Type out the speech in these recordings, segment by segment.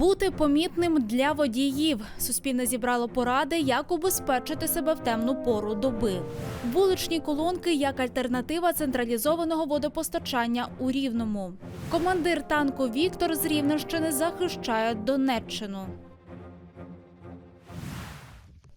Бути помітним для водіїв. Суспільне зібрало поради, як убезпечити себе в темну пору доби. Вуличні колонки як альтернатива централізованого водопостачання у Рівному. Командир танку Віктор з Рівненщини захищає Донеччину.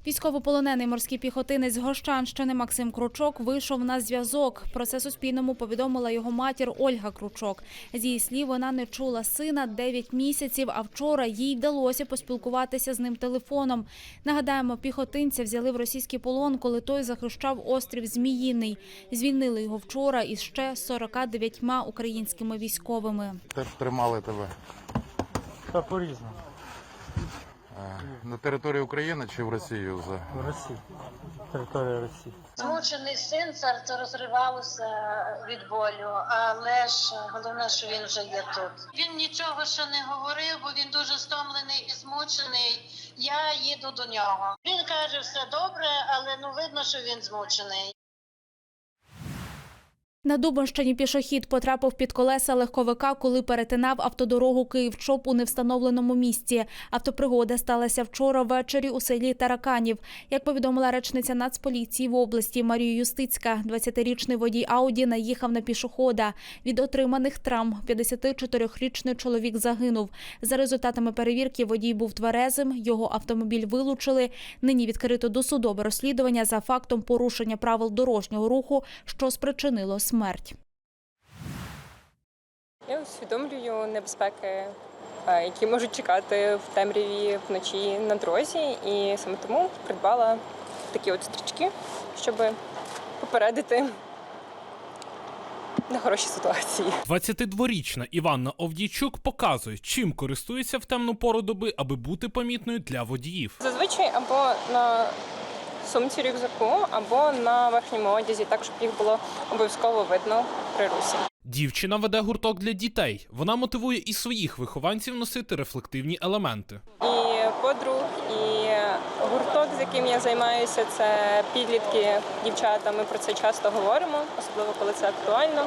Військовополонений морський піхотинець з Гощанщини Максим Кручок вийшов на зв'язок. Про це Суспільному повідомила його матір Ольга Кручок. З її слів, вона не чула сина 9 місяців, а вчора їй вдалося поспілкуватися з ним телефоном. Нагадаємо, піхотинця взяли в російський полон, коли той захищав острів Зміїний. Звільнили його вчора із ще 49 українськими військовими. Тримали тебе Та по-різному. е, на території України чи в Росії вже? В Росії. Територія Росії. Змучений син, серце розривалося від болю, але ж головне, що він вже є тут. Він нічого ще не говорив, бо він дуже стомлений і змучений. Я їду до нього. Він каже, все добре, але ну видно, що він змучений. На Дубанщині пішохід потрапив під колеса легковика, коли перетинав автодорогу Київ-Чоп у невстановленому місці. Автопригода сталася вчора ввечері у селі Тараканів. Як повідомила речниця Нацполіції в області Марія Юстицька, 20-річний водій Ауді наїхав на пішохода. Від отриманих травм 54-річний чоловік загинув. За результатами перевірки водій був тверезим, його автомобіль вилучили. Нині відкрито досудове розслідування за фактом порушення правил дорожнього руху, що спричинило смерть. Я усвідомлюю небезпеки, е, які можуть чекати в темряві вночі на дорозі, і саме тому придбала такі от стрічки, щоб попередити нехороші ситуації. 22-річна Іванна Овдійчук показує, чим користується в темну пору доби, аби бути помітною для водіїв. Зазвичай або на сумці рюкзаку, або на верхньому одязі, так щоб їх було обов'язково видно при русі. Дівчина веде гурток для дітей. Вона мотивує і своїх вихованців носити рефлективні елементи. І подруг, і гурток, з яким я займаюся, це підлітки, дівчата. Ми про це часто говоримо, особливо коли це актуально.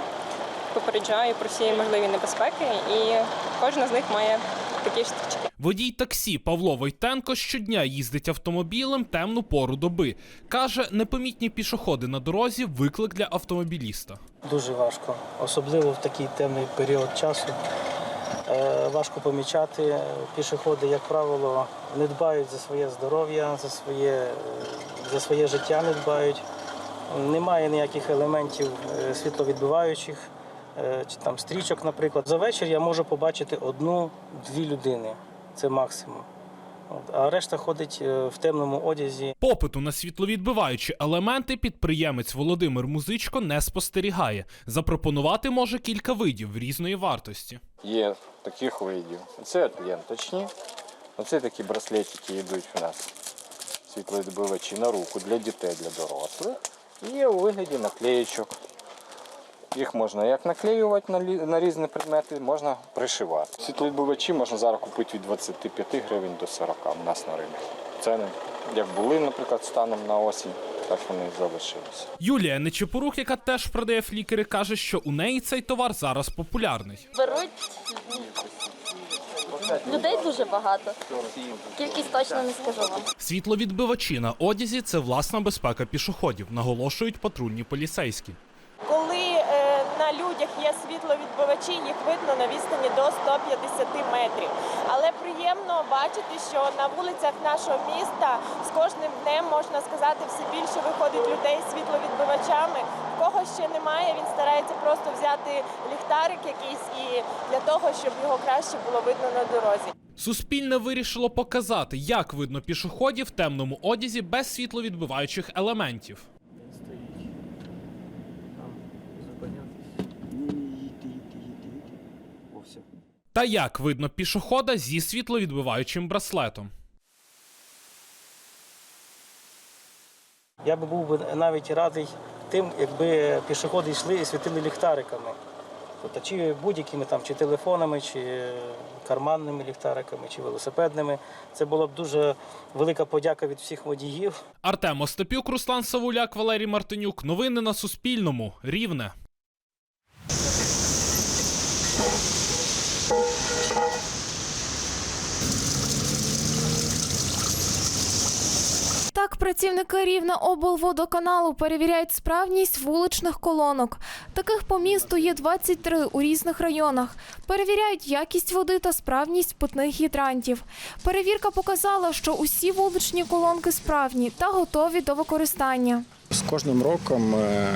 Попереджаю про всі можливі небезпеки, і кожна з них має такі ж стрічки. Водій таксі Павло Войтенко щодня їздить автомобілем темну пору доби. Каже, непомітні пішоходи на дорозі виклик для автомобіліста. Дуже важко, особливо в такий темний період часу. Е, Важко помічати. Пішоходи, як правило, не дбають за своє здоров'я, за своє, е, за своє життя не дбають. Немає ніяких елементів е, світловідбиваючих, чи там стрічок, наприклад. За вечір я можу побачити одну-дві людини. Це максимум. А решта ходить е, в темному одязі. Попиту на світловідбиваючі елементи підприємець Володимир Музичко не спостерігає. Запропонувати може кілька видів різної вартості. Є таких видів. Це ленточні. Оце такі браслетики йдуть у нас. Світловідбивачі на руку для дітей, для дорослих. Є у вигляді наклеєчок. Їх можна як наклеювати на, лі- на різні предмети, можна пришивати. Світловідбивачі можна зараз купити від 25 гривень до 40 у нас на ринку. Ціни як були, наприклад, станом на осінь, так вони і залишилися. Юлія Нечепорух, яка теж продає флікери, каже, що у неї цей товар зараз популярний. Беруть людей дуже багато. Кількість точно не скажу вам. Світловідбивачі на одязі це власна безпека пішоходів, наголошують патрульні поліцейські. Людях є світловідбивачі, їх видно на відстані до 150 метрів. Але приємно бачити, що на вулицях нашого міста з кожним днем можна сказати все більше виходить людей з світловідбивачами. Кого ще немає, він старається просто взяти ліхтарик якийсь і для того, щоб його краще було видно на дорозі. Суспільне вирішило показати, як видно пішоходів в темному одязі без світловідбиваючих елементів. Та як видно пішохода зі світловідбиваючим браслетом. Я би був би навіть радий тим, якби пішоходи йшли і світили ліхтариками. Тобто, чи будь-якими там, чи телефонами, чи карманними ліхтариками, чи велосипедними. Це була б дуже велика подяка від всіх водіїв. Артем Остапюк, Руслан Савуляк, Валерій Мартинюк. Новини на Суспільному. Рівне. Thank you. Так, працівники рівне облводоканалу перевіряють справність вуличних колонок. Таких по місту є 23 у різних районах. Перевіряють якість води та справність питних гідрантів. Перевірка показала, що усі вуличні колонки справні та готові до використання. З кожним роком е,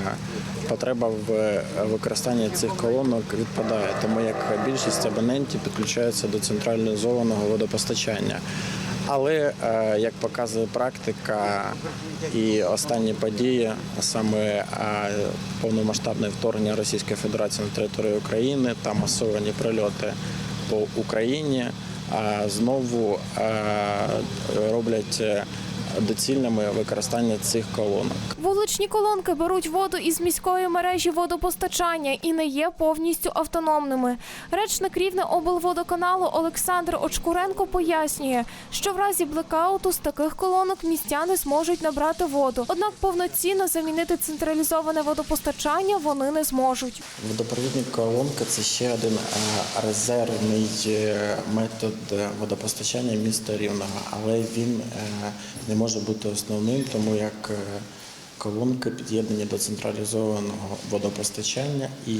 потреба в використанні цих колонок відпадає, тому як більшість абонентів підключаються до централізованого водопостачання. Але е, як показує практика і останні події, саме е, повномасштабне вторгнення Російської Федерації на територію України та масовані прильоти по Україні, знову е, роблять доцільними використання цих колонок. Вуличні колонки беруть воду із міської мережі водопостачання і не є повністю автономними. Речник рівне облводоканалу Олександр Очкуренко пояснює, що в разі блекауту з таких колонок містяни зможуть набрати воду. Однак повноцінно замінити централізоване водопостачання вони не зможуть. Водопровідні колонки це ще один е, резервний е, метод е, водопостачання міста Рівного, але він не може бути основним, тому як е, колонки під'єднані до централізованого водопостачання і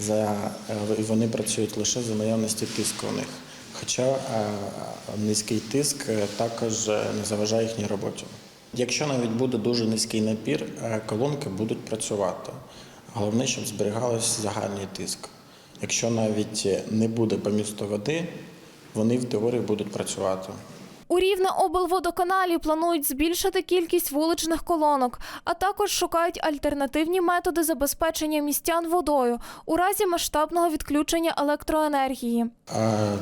за е, вони працюють лише за наявності тиску у них. Хоча е, низький тиск також не заважає їхній роботі. Якщо навіть буде дуже низький напір, колонки будуть працювати. Головне, щоб зберігалось загальний тиск. Якщо навіть не буде по місту води, вони в теорії будуть працювати. У рівне облводоканалі планують збільшити кількість вуличних колонок, а також шукають альтернативні методи забезпечення містян водою у разі масштабного відключення електроенергії.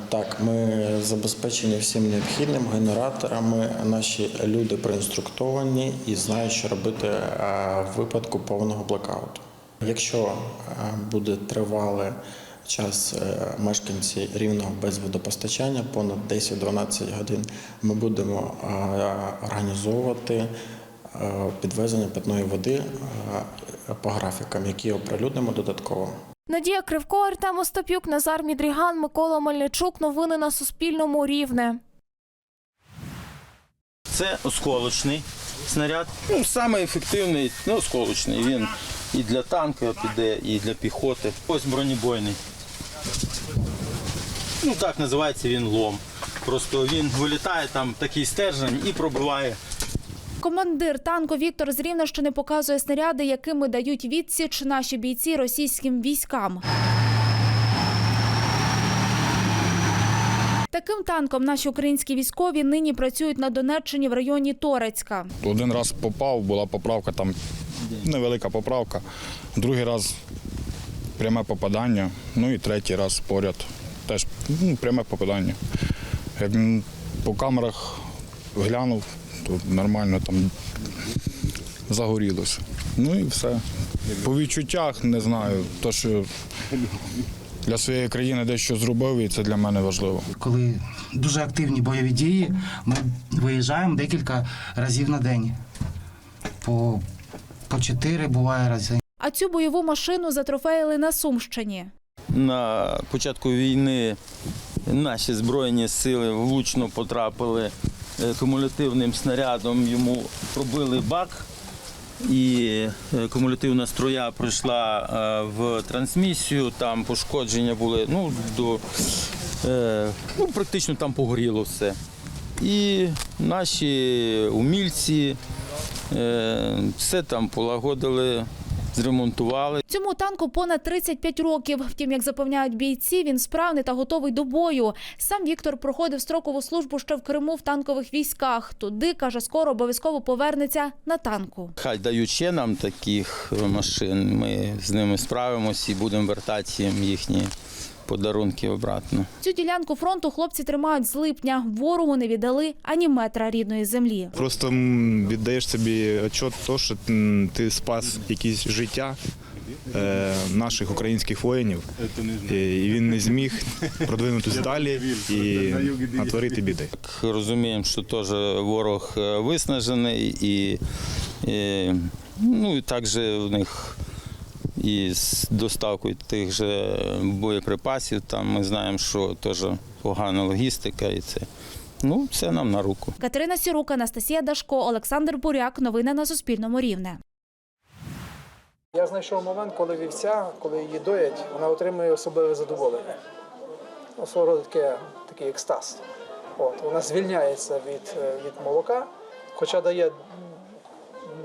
Так, ми забезпечені всім необхідним генераторами. Наші люди проінструктовані і знають, що робити в випадку повного блекауту. Якщо буде тривалий час е, мешканці рівного без водопостачання, понад 10-12 годин, ми будемо організовувати підвезення питної води по графікам, які оприлюднимо додатково. Надія Кривко, Артем Остапюк, Назар Мідріган, Микола Мельничук. Новини на Суспільному. Рівне. Це осколочний снаряд. Ну, саме ефективний, ну, осколочний. Він і для танка піде, і для піхоти. Ось бронебойний. Ну так називається він лом. Просто він вилітає там такий стержень і пробиває Командир танку Віктор з Рівненщини показує снаряди, якими дають відсіч наші бійці російським військам. Таким танком наші українські військові нині працюють на Донеччині в районі Торецька. Один раз попав, була поправка, там невелика поправка. Другий раз пряме попадання. Ну і третій раз поряд. Теж ну, пряме попадання. Як по камерах глянув, то нормально там загорілося. Ну і все. По відчуттях не знаю. То, що для своєї країни дещо зробив, і це для мене важливо. коли дуже активні бойові дії, ми виїжджаємо декілька разів на день. По, по чотири буває рази. А цю бойову машину затрофеїли на Сумщині. на початку війни наші збройні сили влучно потрапили е, кумулятивним снарядом. Йому пробили бак, і е, кумулятивна струя пройшла е, в трансмісію. Там пошкодження були ну, до ну, практично там погоріло все. І наші умільці все там полагодили, зремонтували. Цьому танку понад 35 років. Втім, як запевняють бійці, він справний та готовий до бою. Сам Віктор проходив строкову службу ще в Криму в танкових військах. Туди каже, скоро обов'язково повернеться на танку. Хай дають ще нам таких машин. Ми з ними справимося і будемо вертати їм їхні подарунки обратно. Цю ділянку фронту хлопці тримають з липня. Ворогу не віддали ані метра рідної землі. Просто віддаєш собі отчет, то, що ти спас якісь життя е, наших українських воїнів, і він не зміг продвинутися далі і натворити біди. Розуміємо, що теж ворог е, виснажений і, і ну і також в них і з доставкою тих же боєприпасів. Там ми знаємо, що теж погана логістика і це. Ну, це нам на руку. Катерина Сірук, Анастасія Дашко, Олександр Буряк. Новини на Суспільному рівне. Я знайшов момент, коли вівця, коли її доять, вона отримує особливе задоволення. Ну, свого роду таке, такий екстаз. От, вона звільняється від, е, від молока, хоча дає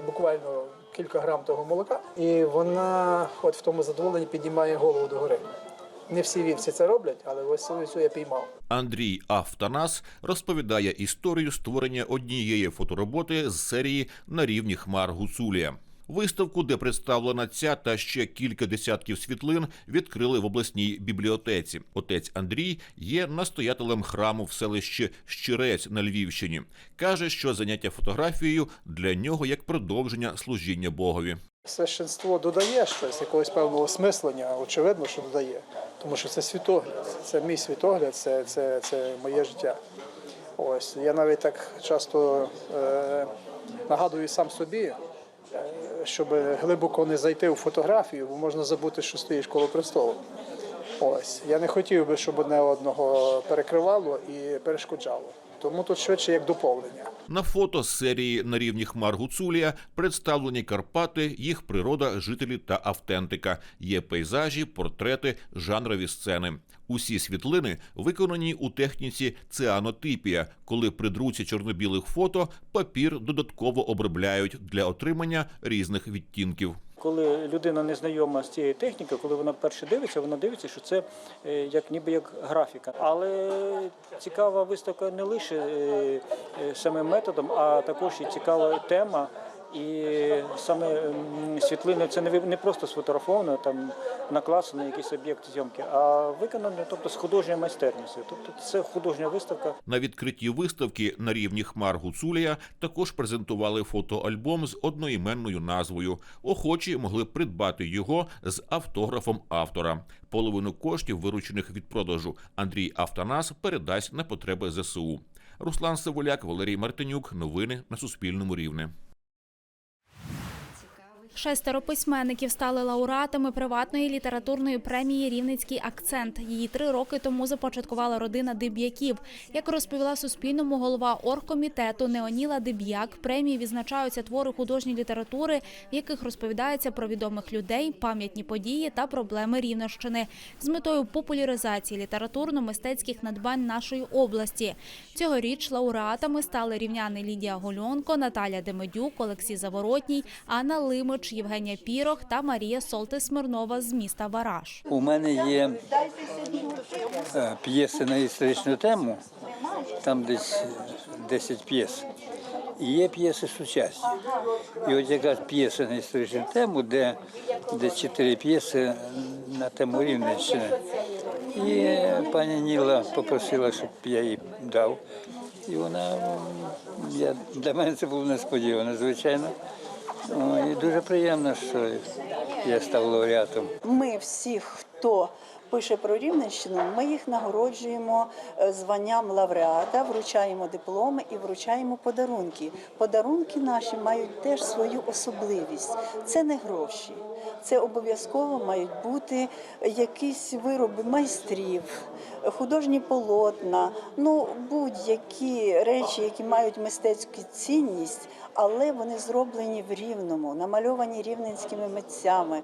буквально кілька грам того молока, і вона от в тому задоволенні піднімає голову догори. Не всі вівці це роблять, але ось цю я піймав. Андрій Автанас розповідає історію створення однієї фотороботи з серії на рівні хмар Гуцулія. Виставку, де представлена ця та ще кілька десятків світлин, відкрили в обласній бібліотеці. Отець Андрій є настоятелем храму в селищі Щирець на Львівщині. каже, що заняття фотографією для нього як продовження служіння Богові. Священство додає щось, якогось певного осмислення, очевидно, що додає. Тому що це світогляд, це мій світогляд, це, це, це моє життя. Ось я навіть так часто е, нагадую сам собі, щоб глибоко не зайти у фотографію, бо можна забути, що стоїш коло престолу. Ось я не хотів би, щоб одне одного перекривало і перешкоджало. Тому тут швидше як доповнення. На фото з серії на рівні хмар Гуцулія представлені Карпати, їх природа, жителі та автентика. Є пейзажі, портрети, жанрові сцени. Усі світлини виконані у техніці цианотипія, коли при друці чорно-білих фото папір додатково обробляють для отримання різних відтінків. Коли людина не знайома з цією технікою, коли вона перше дивиться, вона дивиться, що це е, як ніби як графіка. Але цікава виставка не лише е, е, самим методом, а також і цікава тема. І саме світлини це не просто сфотографовано, там накласено якийсь об'єкт зйомки, а виконано, тобто з художньою майстерністю. Тобто це художня виставка. На відкритті виставки на рівні хмар Гуцулія також презентували фотоальбом з одноіменною назвою. Охочі могли придбати його з автографом автора. Половину коштів, виручених від продажу, Андрій Автонас передасть на потреби ЗСУ. Руслан Савуляк, Валерій Мартинюк. Новини на Суспільному рівне. Шестеро письменників стали лауреатами приватної літературної премії Рівненський акцент. Її три роки тому започаткувала родина Диб'яків. Як розповіла Суспільному голова оргкомітету Неоніла Диб'як, премії відзначаються твори художньої літератури, в яких розповідається про відомих людей, пам'ятні події та проблеми Рівненщини з метою популяризації літературно-мистецьких надбань нашої області. Цьогоріч лауреатами стали рівняни Лідія Гольонко, Наталя Демедюк, Олексій Заворотній, Анна Лимич, Євгенія Пірох та Марія Солтис-Смирнова з міста Вараж. У мене є е, п'єси на історичну тему, там десь 10 п'єс. І є п'єси сучасні. І от якраз п'єси на історичну тему, де, де чотири п'єси на тему Рівненщини. І пані Ніла попросила, щоб я їй дав. І вона я, для мене це було несподівано, звичайно. О, І дуже приємно, що я став лауреатом. Ми всі, хто пише про Рівненщину, ми їх нагороджуємо е, званням лауреата, вручаємо дипломи і вручаємо подарунки. Подарунки наші мають теж свою особливість. Це не гроші. Це обов'язково мають бути якісь вироби майстрів, художні полотна, ну будь-які речі, які мають мистецьку цінність, але вони зроблені в рівному, намальовані рівненськими митцями.